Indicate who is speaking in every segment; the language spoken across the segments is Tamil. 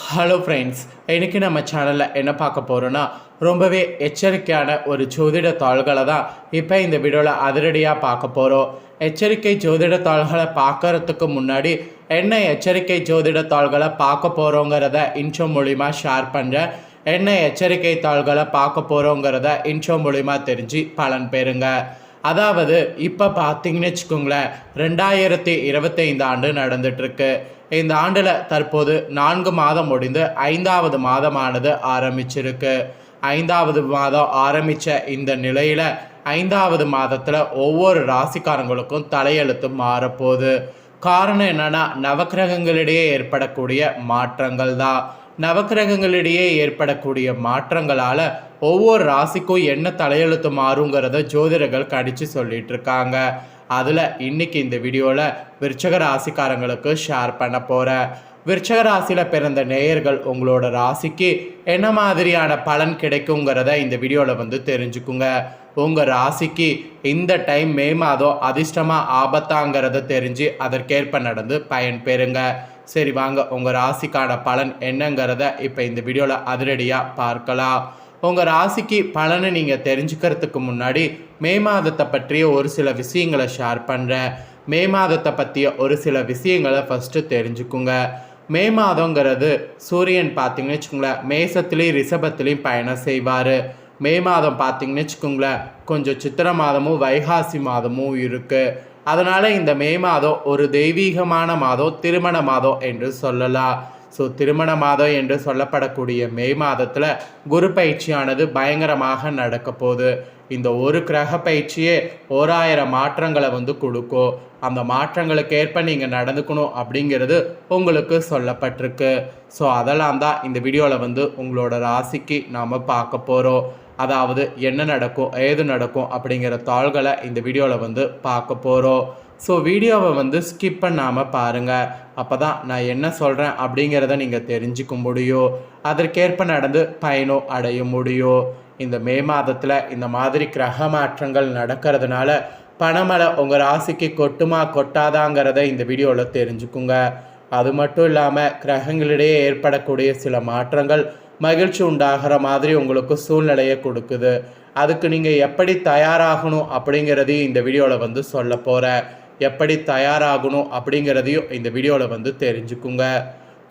Speaker 1: ஹலோ ஃப்ரெண்ட்ஸ் இன்றைக்கி நம்ம சேனலில் என்ன பார்க்க போகிறோன்னா ரொம்பவே எச்சரிக்கையான ஒரு ஜோதிட தாள்களை தான் இப்போ இந்த வீடியோவில் அதிரடியாக பார்க்க போகிறோம் எச்சரிக்கை ஜோதிட தாள்களை பார்க்கறதுக்கு முன்னாடி என்ன எச்சரிக்கை ஜோதிட தாள்களை பார்க்க போகிறோங்கிறத இன்ட்ரோ மூலிமா ஷேர் பண்ணுறேன் என்ன எச்சரிக்கை தாள்களை பார்க்க போகிறோங்கிறத இன்ட்ரோ மூலிமா தெரிஞ்சு பலன் பெறுங்க. அதாவது இப்போ பார்த்தீங்கன்னு வச்சுக்கோங்களேன் ரெண்டாயிரத்தி இருபத்தைந்து ஆண்டு நடந்துட்டுருக்கு இந்த ஆண்டில் தற்போது நான்கு மாதம் முடிந்து ஐந்தாவது மாதமானது ஆரம்பிச்சிருக்கு. ஐந்தாவது மாதம் ஆரம்பித்த இந்த நிலையில் ஐந்தாவது மாதத்தில் ஒவ்வொரு ராசிக்காரங்களுக்கும் தலையெழுத்து மாறப்போகுது. காரணம் என்னென்னா நவக்கிரகங்களிடையே ஏற்படக்கூடிய மாற்றங்கள் தான். நவக்கிரகங்களிடையே ஏற்படக்கூடிய மாற்றங்களால் ஒவ்வொரு ராசிக்கும் என்ன தலையெழுத்து மாறுங்கிறத ஜோதிடர்கள் கடித்து சொல்லிட்டு இருக்காங்க. அதில் இன்னைக்கு இந்த வீடியோவில் விருச்சக ராசிக்காரங்களுக்கு ஷேர் பண்ண போகிறேன் விருச்சக ராசியில் பிறந்த நேயர்கள் உங்களோட ராசிக்கு என்ன மாதிரியான பலன் கிடைக்குங்கிறத இந்த வீடியோவில் வந்து தெரிஞ்சுக்குங்க. உங்கள் ராசிக்கு இந்த டைம் மே மாதம் அதிர்ஷ்டமாக ஆபத்தாங்கிறத தெரிஞ்சு அதற்கேற்ப நடந்து பயன் பெறுங்க. சரி வாங்க உங்கள் ராசிக்கான பலன் என்னங்கிறத இப்போ இந்த வீடியோவில் அதிரடியாக பார்க்கலாம். உங்கள் ராசிக்கு பலனை நீங்கள் தெரிஞ்சுக்கிறதுக்கு முன்னாடி மே மாதத்தை பற்றிய ஒரு சில விஷயங்களை ஷேர் பண்ணுறேன் மே மாதத்தை பற்றிய ஒரு சில விஷயங்களை ஃபஸ்ட்டு தெரிஞ்சுக்குங்க. மே மாதங்கிறது சூரியன் பார்த்தீங்கன்னு வச்சுக்கோங்களேன் மேசத்துலேயும் ரிஷபத்துலேயும் பயணம் செய்வார். மே மாதம் பார்த்தீங்கன்னு வச்சுக்கோங்களேன் கொஞ்சம் சித்திரை மாதமும் வைகாசி மாதமும் இருக்குது அதனால் இந்த மே மாதம் ஒரு தெய்வீகமான மாதம் திருமண மாதம் என்று சொல்லலாம். ஸோ திருமண மாதம் என்று சொல்லப்படக்கூடிய மே மாதத்தில் குரு பயிற்சியானது பயங்கரமாக நடக்க போகுது. இந்த ஒரு கிரக பயிற்சியே ஓராயிரம் மாற்றங்களை வந்து கொடுக்கும். அந்த மாற்றங்களுக்கு ஏற்ப நீங்கள் நடந்துக்கணும் அப்படிங்கிறது உங்களுக்கு சொல்லப்பட்டிருக்கு. ஸோ அதெல்லாம் தான் இந்த வீடியோவில் வந்து உங்களோட ராசிக்கு நாம் பார்க்க போகிறோம் அதாவது என்ன நடக்கும் ஏது நடக்கும் அப்படிங்கிற தாள்களை இந்த வீடியோவில் வந்து பார்க்க போகிறோம் ஸோ வீடியோவை வந்து ஸ்கிப் பண்ணாமல் பாருங்கள் அப்போ தான் நான் என்ன சொல்கிறேன் அப்படிங்கிறத நீங்கள் தெரிஞ்சுக்க முடியும். அதற்கேற்ப நடந்து பயனும் அடைய முடியும். இந்த மே மாதத்தில் இந்த மாதிரி கிரக மாற்றங்கள் நடக்கிறதுனால பணமழை உங்கள் ராசிக்கு கொட்டுமா கொட்டாதாங்கிறத இந்த வீடியோவில் தெரிஞ்சுக்குங்க. அது மட்டும் இல்லாமல் கிரகங்களிடையே ஏற்படக்கூடிய சில மாற்றங்கள் மகிழ்ச்சி உண்டாகிற மாதிரி உங்களுக்கு சூழ்நிலையை கொடுக்குது. அதுக்கு நீங்கள் எப்படி தயாராகணும் அப்படிங்கிறதையும் இந்த வீடியோவில் வந்து சொல்ல போகிறேன் எப்படி தயாராகணும் அப்படிங்கிறதையும் இந்த வீடியோவில் வந்து தெரிஞ்சுக்குங்க.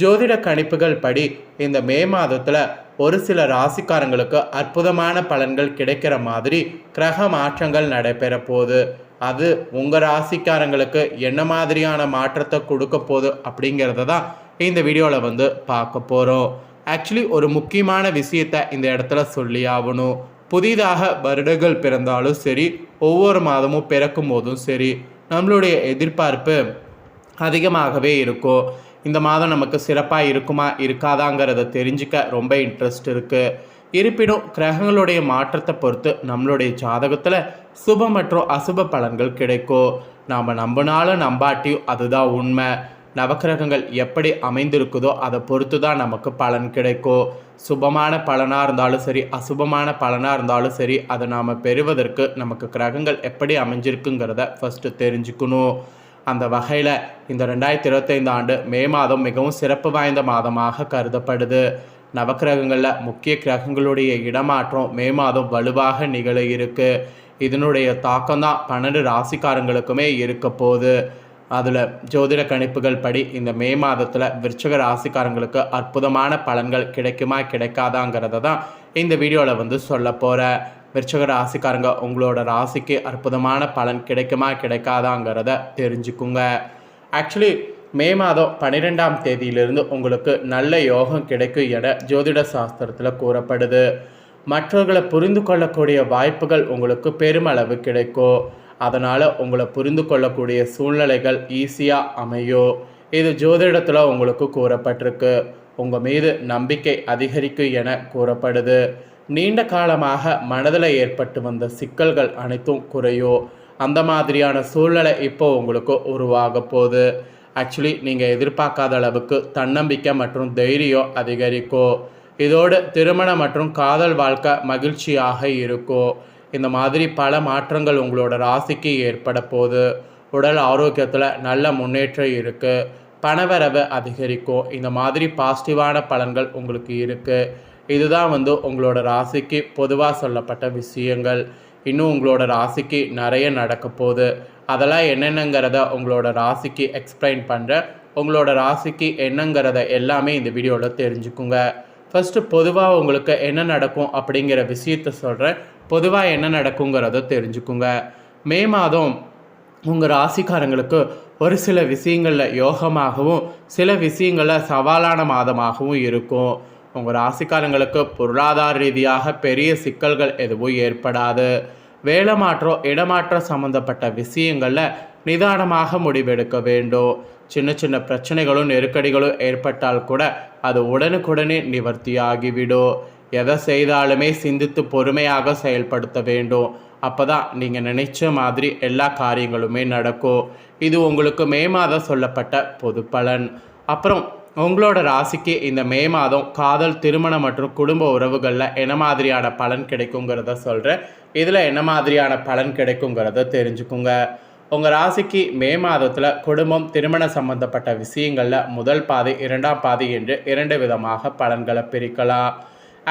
Speaker 1: ஜோதிட கணிப்புகள் படி இந்த மே மாதத்தில் ஒரு சில ராசிக்காரங்களுக்கு அற்புதமான பலன்கள் கிடைக்கிற மாதிரி கிரக மாற்றங்கள் நடைபெற போகுது. அது உங்கள் ராசிக்காரங்களுக்கு என்ன மாதிரியான மாற்றத்தை கொடுக்க போகுது அப்படிங்கிறத தான் இந்த வீடியோவில் வந்து பார்க்க போகிறோம் ஆக்சுவலி ஒரு முக்கியமான விஷயத்தை இந்த இடத்துல சொல்லி ஆகணும். புதிதாக வருடங்கள் பிறந்தாலும் சரி ஒவ்வொரு மாதமும் பிறக்கும் போதும் சரி நம்மளுடைய எதிர்பார்ப்பு அதிகமாகவே இருக்கும் இந்த மாதம் நமக்கு சிறப்பாக இருக்குமா இருக்காதாங்கிறத தெரிஞ்சுக்க ரொம்ப இன்ட்ரெஸ்ட் இருக்குது இருப்பினும் கிரகங்களுடைய மாற்றத்தை பொறுத்து நம்மளுடைய ஜாதகத்தில் சுப மற்றும் அசுப பலன்கள் கிடைக்கும் நாம் நம்பினாலும் நம்பாட்டியும் அதுதான் உண்மை. நவக்கிரகங்கள் எப்படி அமைந்திருக்குதோ அதை பொறுத்து தான் நமக்கு பலன் கிடைக்கும் சுபமான பலனாக இருந்தாலும் சரி அசுபமான பலனாக இருந்தாலும் சரி அதை நாம் பெறுவதற்கு நமக்கு கிரகங்கள் எப்படி அமைஞ்சிருக்குங்கிறத ஃபஸ்ட்டு தெரிஞ்சுக்கணும். அந்த வகையில் இந்த ரெண்டாயிரத்தி இருபத்தைந்து ஆண்டு மே மாதம் மிகவும் சிறப்பு வாய்ந்த மாதமாக கருதப்படுது. நவக்கிரகங்களில் முக்கிய கிரகங்களுடைய இடமாற்றம் மே மாதம் வலுவாக நிகழ இருக்குது இதனுடைய தாக்கம் தான் பன்னெண்டு ராசிக்காரங்களுக்குமே இருக்க போகுது. அதில் ஜோதிட கணிப்புகள் படி இந்த மே மாதத்தில் விருச்சக ராசிக்காரங்களுக்கு அற்புதமான பலன்கள் கிடைக்குமா கிடைக்காதாங்கிறத தான் இந்த வீடியோவில் வந்து சொல்ல போகிறேன் விருச்சக ராசிக்காரங்க உங்களோட ராசிக்கு அற்புதமான பலன் கிடைக்குமா கிடைக்காதாங்கிறத தெரிஞ்சுக்குங்க. ஆக்சுவலி மே மாதம் பன்னிரெண்டாம் தேதியிலிருந்து உங்களுக்கு நல்ல யோகம் கிடைக்கும் என ஜோதிட சாஸ்திரத்தில் கூறப்படுது. மற்றவர்களை புரிந்து கொள்ளக்கூடிய வாய்ப்புகள் உங்களுக்கு பெருமளவு கிடைக்கும். அதனால் உங்களை புரிந்து கொள்ளக்கூடிய சூழ்நிலைகள் ஈஸியாக அமையும் இது ஜோதிடத்தில் உங்களுக்கு கூறப்பட்டிருக்கு. உங்கள் மீது நம்பிக்கை அதிகரிக்கும் என கூறப்படுது. நீண்ட காலமாக மனதில் ஏற்பட்டு வந்த சிக்கல்கள் அனைத்தும் குறையும் அந்த மாதிரியான சூழ்நிலை இப்போ உங்களுக்கு உருவாக போகுது. ஆக்சுவலி நீங்கள் எதிர்பார்க்காத அளவுக்கு தன்னம்பிக்கை மற்றும் தைரியம் அதிகரிக்கும் இதோடு திருமணம் மற்றும் காதல் வாழ்க்கை மகிழ்ச்சியாக இருக்கும் இந்த மாதிரி பல மாற்றங்கள் உங்களோட ராசிக்கு ஏற்பட போது உடல் ஆரோக்கியத்தில் நல்ல முன்னேற்றம் இருக்குது பணவரவு அதிகரிக்கும் இந்த மாதிரி பாசிட்டிவான பலன்கள் உங்களுக்கு இருக்குது இதுதான் வந்து உங்களோட ராசிக்கு பொதுவாக சொல்லப்பட்ட விஷயங்கள். இன்னும் உங்களோட ராசிக்கு நிறைய நடக்க போகுது அதெல்லாம் என்னென்னங்கிறத உங்களோட ராசிக்கு எக்ஸ்பிளைன் பண்ணுறேன் உங்களோட ராசிக்கு என்னங்கிறத எல்லாமே இந்த வீடியோவில் தெரிஞ்சுக்குங்க. ஃபஸ்ட்டு பொதுவாக உங்களுக்கு என்ன நடக்கும் அப்படிங்கிற விஷயத்த சொல்கிறேன் பொதுவாக என்ன நடக்குங்கிறத தெரிஞ்சுக்குங்க. மே மாதம் உங்கள் ராசிக்காரங்களுக்கு ஒரு சில விஷயங்களில் யோகமாகவும் சில விஷயங்களில் சவாலான மாதமாகவும் இருக்கும். உங்கள் ராசிக்காரங்களுக்கு பொருளாதார ரீதியாக பெரிய சிக்கல்கள் எதுவும் ஏற்படாது. வேலை மாற்றம் இடமாற்றம் சம்மந்தப்பட்ட விஷயங்களில் நிதானமாக முடிவெடுக்க வேண்டும். சின்ன சின்ன பிரச்சனைகளும் நெருக்கடிகளும் ஏற்பட்டால் கூட அது உடனுக்குடனே நிவர்த்தியாகிவிடும். எதை செய்தாலுமே சிந்தித்து பொறுமையாக செயல்படுத்த வேண்டும். அப்போ தான் நீங்கள் நினைச்ச மாதிரி எல்லா காரியங்களுமே நடக்கும். இது உங்களுக்கு மே மாதம் சொல்லப்பட்ட பொது பலன். அப்புறம் உங்களோட ராசிக்கு இந்த மே மாதம் காதல் திருமணம் மற்றும் குடும்ப உறவுகளில் என்ன மாதிரியான பலன் கிடைக்குங்கிறத சொல்கிறேன் இதில் என்ன மாதிரியான பலன் கிடைக்குங்கிறத தெரிஞ்சுக்குங்க. உங்கள் ராசிக்கு மே மாதத்தில் குடும்பம் திருமண சம்பந்தப்பட்ட விஷயங்களில் முதல் பாதி இரண்டாம் பாதி என்று இரண்டு விதமாக பலன்களை பிரிக்கலாம்.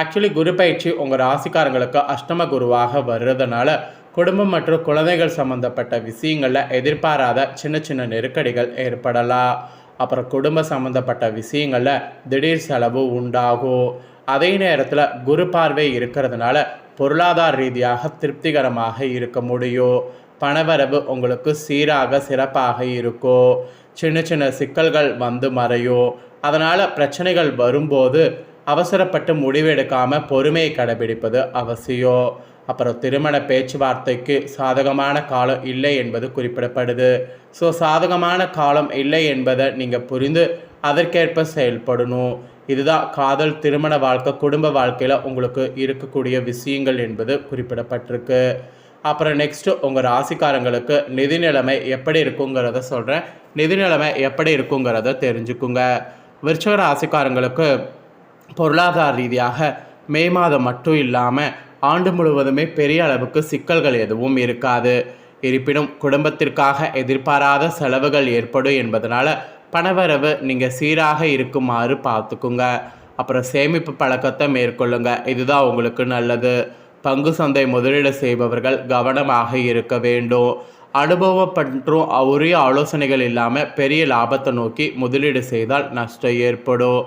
Speaker 1: ஆக்சுவலி குரு பயிற்சி உங்கள் ராசிக்காரங்களுக்கு அஷ்டம குருவாக வர்றதுனால குடும்பம் மற்றும் குழந்தைகள் சம்மந்தப்பட்ட விஷயங்களில் எதிர்பாராத சின்ன சின்ன நெருக்கடிகள் ஏற்படலாம். அப்புறம் குடும்ப சம்மந்தப்பட்ட விஷயங்களில் திடீர் செலவு உண்டாகும். அதே நேரத்தில் குரு பார்வை இருக்கிறதுனால பொருளாதார ரீதியாக திருப்திகரமாக இருக்க முடியும் பணவரவு உங்களுக்கு சீராக சிறப்பாக இருக்கும் சின்ன சின்ன சிக்கல்கள் வந்து மறையும் அதனால் பிரச்சனைகள் வரும்போது அவசரப்பட்டு முடிவெடுக்காமல் பொறுமையை கடைபிடிப்பது அவசியம் அப்புறம் திருமண பேச்சுவார்த்தைக்கு சாதகமான காலம் இல்லை என்பது குறிப்பிடப்படுது. ஸோ சாதகமான காலம் இல்லை என்பதை நீங்கள் புரிந்து அதற்கேற்ப செயல்படணும். இதுதான் காதல் திருமண வாழ்க்கை குடும்ப வாழ்க்கையில் உங்களுக்கு இருக்கக்கூடிய விஷயங்கள் என்பது குறிப்பிடப்பட்டிருக்கு. அப்புறம் நெக்ஸ்ட்டு உங்கள் ராசிக்காரங்களுக்கு நிதி நிலைமை எப்படி இருக்குங்கிறத சொல்கிறேன் நிதி நிலைமை எப்படி இருக்குங்கிறத தெரிஞ்சுக்குங்க. விருச்சக ராசிக்காரங்களுக்கு பொருளாதார ரீதியாக மே மாதம் மட்டும் இல்லாமல் ஆண்டு முழுவதுமே பெரிய அளவுக்கு சிக்கல்கள் எதுவும் இருக்காது. இருப்பினும் குடும்பத்திற்காக எதிர்பாராத செலவுகள் ஏற்படும் என்பதனால் பணவரவு நீங்கள் சீராக இருக்குமாறு பார்த்துக்குங்க. அப்புறம் சேமிப்பு பழக்கத்தை மேற்கொள்ளுங்க. இதுதான் உங்களுக்கு நல்லது. பங்கு சந்தை முதலீடு செய்பவர்கள் கவனமாக இருக்க வேண்டும். அனுபவம் பற்றும் உரிய ஆலோசனைகள் இல்லாமல் பெரிய லாபத்தை நோக்கி முதலீடு செய்தால் நஷ்டம் ஏற்படும்.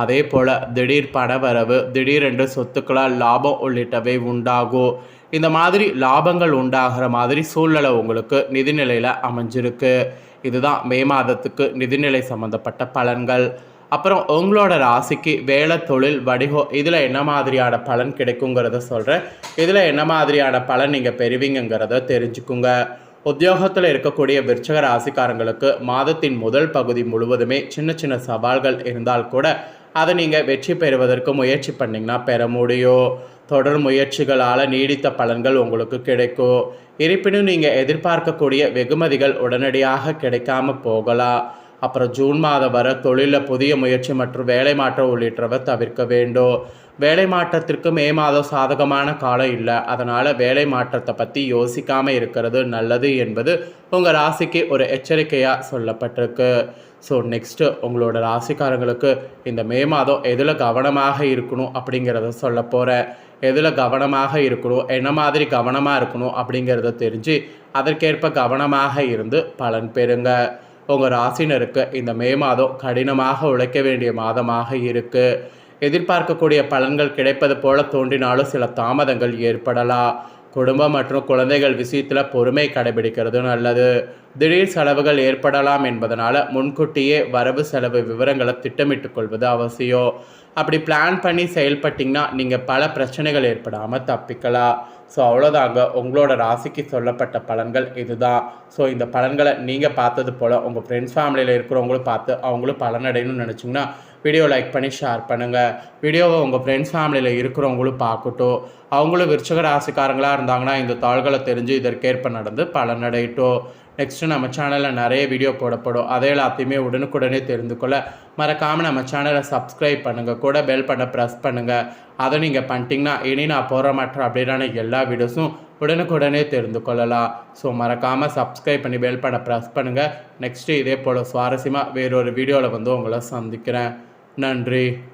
Speaker 1: அதே போல் திடீர் பணவரவு திடீரென்று சொத்துக்களால் லாபம் உள்ளிட்டவை உண்டாகும். இந்த மாதிரி லாபங்கள் உண்டாகிற மாதிரி சூழ்நிலை உங்களுக்கு நிதிநிலையில் அமைஞ்சிருக்கு. இதுதான் மே மாதத்துக்கு நிதிநிலை சம்மந்தப்பட்ட பலன்கள். அப்புறம் உங்களோட ராசிக்கு வேலை தொழில் வடிகோ இதில் என்ன மாதிரியான பலன் கிடைக்குங்கிறத சொல்கிறேன் இதில் என்ன மாதிரியான பலன் நீங்கள் பெறுவீங்கிறத தெரிஞ்சுக்குங்க. உத்தியோகத்தில் இருக்கக்கூடிய விருச்சக ராசிக்காரங்களுக்கு மாதத்தின் முதல் பகுதி முழுவதுமே சின்ன சின்ன சவால்கள் இருந்தால் கூட அதை நீங்கள் வெற்றி பெறுவதற்கு முயற்சி பண்ணிங்கன்னா பெற முடியும். தொடர் முயற்சிகளால் நீடித்த பலன்கள் உங்களுக்கு கிடைக்கும். இருப்பினும் நீங்கள் எதிர்பார்க்கக்கூடிய வெகுமதிகள் உடனடியாக கிடைக்காம போகலாம். அப்புறம் ஜூன் மாதம் வர தொழிலில் புதிய முயற்சி மற்றும் வேலை மாற்றம் உள்ளிட்டவை தவிர்க்க வேண்டும். வேலை மாற்றத்திற்கு மே மாதம் சாதகமான காலம் இல்லை. அதனால் வேலை மாற்றத்தை பற்றி யோசிக்காமல் இருக்கிறது நல்லது என்பது உங்கள் ராசிக்கு ஒரு எச்சரிக்கையாக சொல்லப்பட்டிருக்கு. ஸோ நெக்ஸ்ட்டு உங்களோட ராசிக்காரங்களுக்கு இந்த மே மாதம் எதில் கவனமாக இருக்கணும் அப்படிங்கிறத சொல்ல போகிறேன் எதில் கவனமாக இருக்கணும் என்ன மாதிரி கவனமாக இருக்கணும் அப்படிங்கிறத தெரிஞ்சு அதற்கேற்ப கவனமாக இருந்து பலன் பெறுங்க. உங்கள் ராசினருக்கு இந்த மே மாதம் கடினமாக உழைக்க வேண்டிய மாதமாக இருக்குது எதிர்பார்க்கக்கூடிய பலன்கள் கிடைப்பது போல தோன்றினாலும் சில தாமதங்கள் ஏற்படலாம். குடும்பம் மற்றும் குழந்தைகள் விஷயத்தில் பொறுமை கடைபிடிக்கிறது நல்லது. திடீர் செலவுகள் ஏற்படலாம் என்பதனால் முன்கூட்டியே வரவு செலவு விவரங்களை திட்டமிட்டு கொள்வது அவசியம். அப்படி பிளான் பண்ணி செயல்பட்டிங்கன்னா நீங்கள் பல பிரச்சனைகள் ஏற்படாமல் தப்பிக்கலாம். ஸோ அவ்வளோதாங்க உங்களோட ராசிக்கு சொல்லப்பட்ட பலன்கள் இதுதான். ஸோ இந்த பலன்களை நீங்கள் பார்த்தது போல் உங்கள் ஃப்ரெண்ட்ஸ் ஃபேமிலியில் இருக்கிறவங்களும் பார்த்து அவங்களும் பலனடையணும்னு நினச்சிங்கன்னா வீடியோ லைக் பண்ணி ஷேர் பண்ணுங்கள் வீடியோவை உங்கள் ஃப்ரெண்ட்ஸ் ஃபேமிலியில் இருக்கிறவங்களும் பார்க்கட்டும். அவங்களும் விருச்சக ராசிக்காரங்களாக இருந்தாங்கன்னா இந்த தாள்களை தெரிஞ்சு இதற்கேற்ப நடந்து பலனடையட்டும். நெக்ஸ்ட்டு நம்ம சேனலில் நிறைய வீடியோ போடப்படும். அதே எல்லாத்தையுமே உடனுக்குடனே தெரிந்து கொள்ள மறக்காமல் நம்ம சேனலை சப்ஸ்கிரைப் பண்ணுங்கள் கூட பெல் பண்ண ப்ரெஸ் பண்ணுங்கள் அதை நீங்கள் பண்ணிட்டீங்கன்னா இனி நான் போகிற மற்ற அப்படின்னா எல்லா வீடியோஸும் உடனுக்குடனே தெரிந்து கொள்ளலாம். ஸோ மறக்காமல் சப்ஸ்கிரைப் பண்ணி பெல் பண்ண ப்ரெஸ் பண்ணுங்கள் நெக்ஸ்ட்டு இதே போல் சுவாரஸ்யமாக வேறொரு வீடியோவில் வந்து உங்களை சந்திக்கிறேன். நன்றி.